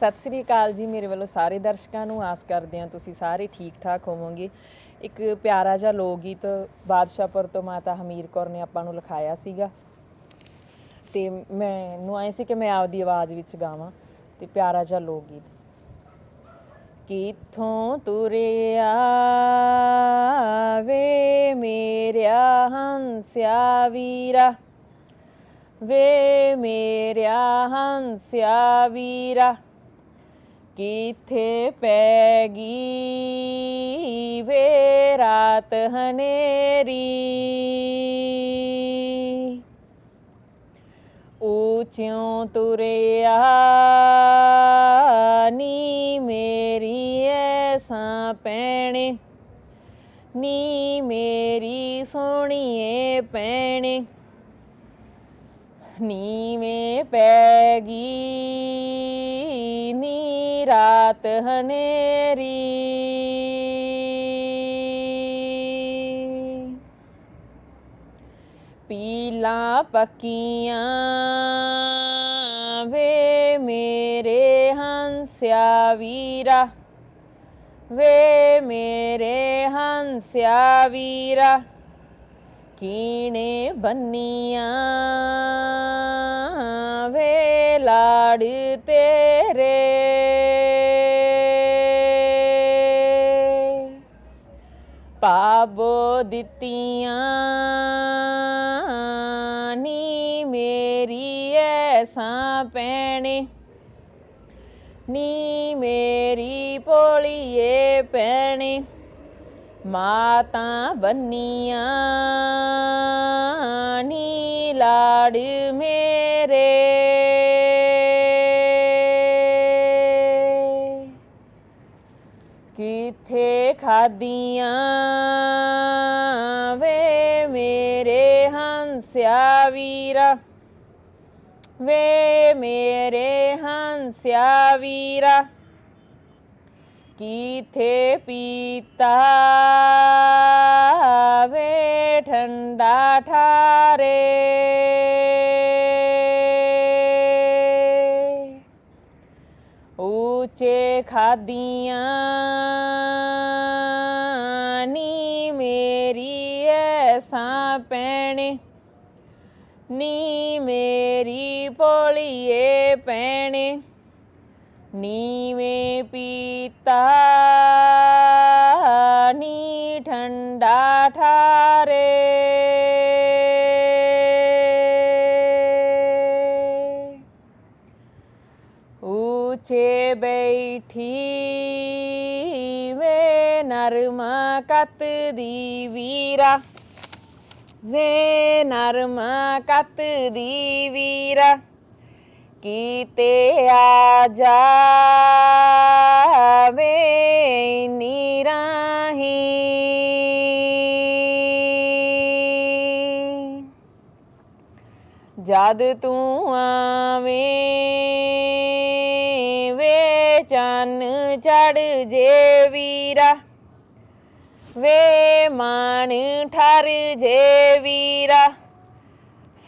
ਸਤਿ ਸ੍ਰੀ ਅਕਾਲ ਜੀ, ਮੇਰੇ ਵੱਲੋਂ ਸਾਰੇ ਦਰਸ਼ਕਾਂ ਨੂੰ ਆਸ ਕਰਦੇ ਹਾਂ ਤੁਸੀਂ ਸਾਰੇ ਠੀਕ ਠਾਕ ਹੋਵੋਗੇ। ਇੱਕ ਪਿਆਰਾ ਜਿਹਾ ਲੋਕ ਗੀਤ ਬਾਦਸ਼ਾਹਪੁਰ ਤੋਂ ਮਾਤਾ ਹਮੀਰ ਕੌਰ ਨੇ ਆਪਾਂ ਨੂੰ ਲਿਖਾਇਆ ਸੀਗਾ। ਤੇ ਮੈਨੂੰ ਆਏ ਸੀ ਕਿ ਮੈਂ ਆਪਦੀ ਆਵਾਜ਼ ਵਿੱਚ ਗਾਵਾਂ ਤੇ ਪਿਆਰਾ ਜਿਹਾ ਲੋਕ ਗੀਤ ਕਿਥੋਂ ਤੁਰਿਆ ਵੇ ਮੇਰਿਆ ਹੰਸਿਆ ਵੀਰਾ? ਵੇ ਮੇਰਿਆ ਹੰਸਿਆ ਵੀਰਾ? ਕਿੱਥੇ ਪੈ ਗਈ ਵੇ ਰਾਤ ਹਨੇਰੀ? ਉੱਚਿਓਂ ਤੁਰਿਆ ਨੀ ਮੇਰੀ ਐਸਾਂ ਪੈਣੇ, ਨੀ ਮੇਰੀ ਸੋਹਣੀਏ ਪੈਣੇ, ਨੀਵੇਂ ਪੈ ਗਈ ਨੀ ਰਾਤ ਹਨੇਰੀ। ਪੀਲਾ ਪੱਕੀਆਂ ਵੇ ਮੇਰੇ ਹੰਸਿਆ ਵੀਰਾ। ਵੇ ਮੇਰੇ ਹੰਸਿਆ ਵੀਰਾ। ਕੀਣੇ ਬੰਨੀਆਂ ਵੇ ਲਾੜ ਤੇਰੇ। ਪਾਬੋ ਦਿੱਤੀਆਂ ਨੀ ਮੇਰੀ ਐਸਾਂ ਪੈਣੇ। ਨੀ ਮੇਰੀ ਪੋਲੀਏ ਪੈਣੇ। ਮਾਤਾ ਬੰਨੀਆਂ ਨੀ ਲਾੜ ਮੇਰੇ। ਕਿੱਥੇ ਖਾਦੀਆਂ ਵੇ ਮੇਰੇ ਹੰਸਿਆ ਵੀਰਾ। ਵੇ ਮੇਰੇ ਹੰਸਿਆ ਵੀਰਾ। ਕਿਥੇ ਪੀਤਾ? ਵੇ ਠੰਡਾ ਠਾਰੇ। ਉੱਚੇ ਖਾਦੀਆਂ ਨੀ ਮੇਰੀ ਐਸਾਂ ਪੈਣੇ। ਨੀ ਮੇਰੀ ਪੋਲੀਏ ਪੈਣੇ। ਨੀਵੇਂ ਪੀਤਾ ਨੀ ਠੰਡਾ ਠਾਰੇ ਉੱਚੇ ਬੈਠੀ ਵੇ ਨਰਮਾ ਕੱਤ ਦੀ ਵੀਰਾ ਵੇ ਨਰਮਾ ਕੱਤ ਦੀ ਵੀਰਾ ਕੀਤੇ ਆ ਜਾ ਵੇ ਜਦ ਤੂੰ ਆਵੇਂ ਵੇ ਚੰਨ ਚੜ ਜੇ ਵੀਰਾ, ਵੇ ਮਨ ਠਰ ਜੇ ਵੀਰਾ।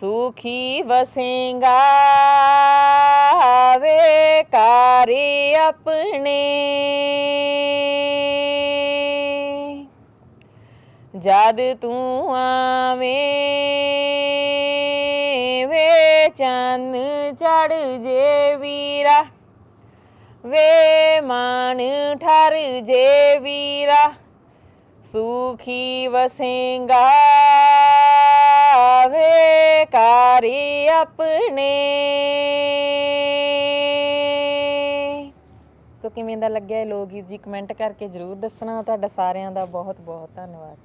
ਸੁਖੀ ਵਸੇਗਾ ਵੇ ਘਰ ਆਪਣੇ। ਜਦ ਤੂੰ ਆਵੇਂ ਵੇ ਚੰਨ ਚੜ ਜੇ ਵੀਰਾ, ਵੇ ਮਾਣ ਠਰ ਜੇ ਵੀਰਾ, ਸੁਖੀ ਵਸੇਗਾ ਵੇ ਘਰ ਆਪਣੇ। ਸੋ ਕਿਵੇਂ ਦਾ ਲੱਗਿਆ ਇਹ ਲੋਕ ਗੀਤ? ਜੀ ਕਮੈਂਟ ਕਰਕੇ ਜਰੂਰ ਦੱਸਣਾ। ਤੁਹਾਡਾ ਸਾਰਿਆਂ ਦਾ ਬਹੁਤ ਬਹੁਤ ਧੰਨਵਾਦ।